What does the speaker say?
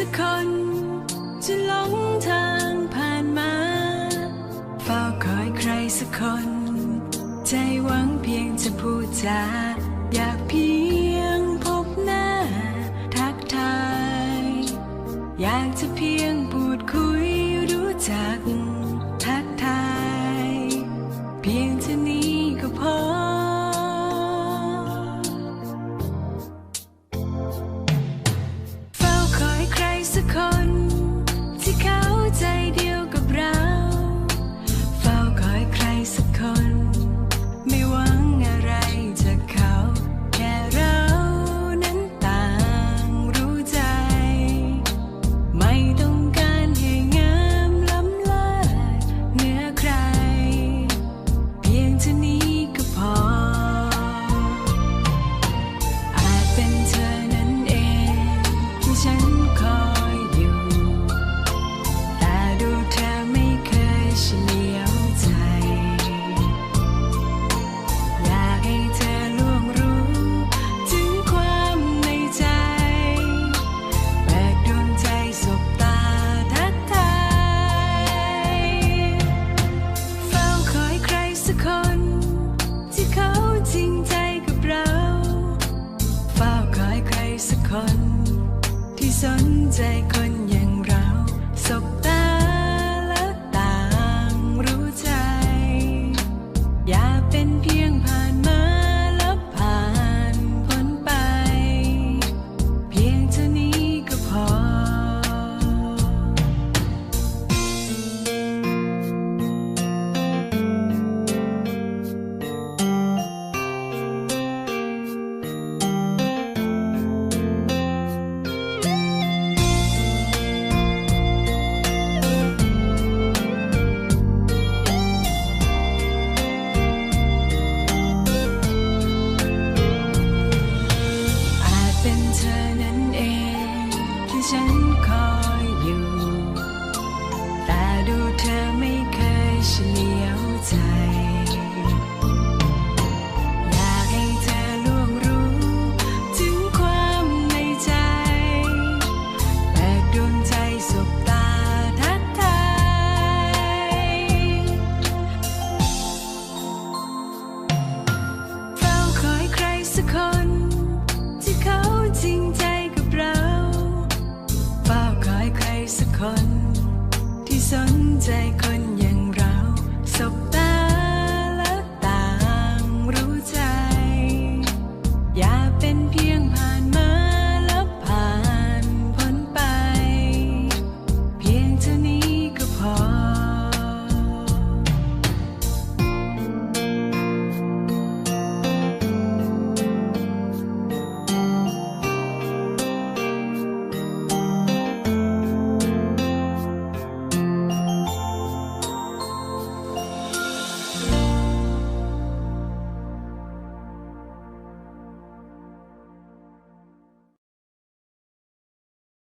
สักคนจะหลงทางผ่านมาเฝ้าคอยใครสักคน ใจหวังเพียงจะพูดจาอยากเพียงพบหน้า ทักทาย อยากจะเพียง สนใจคนอย่างเราสบ คน ที่สนใจคน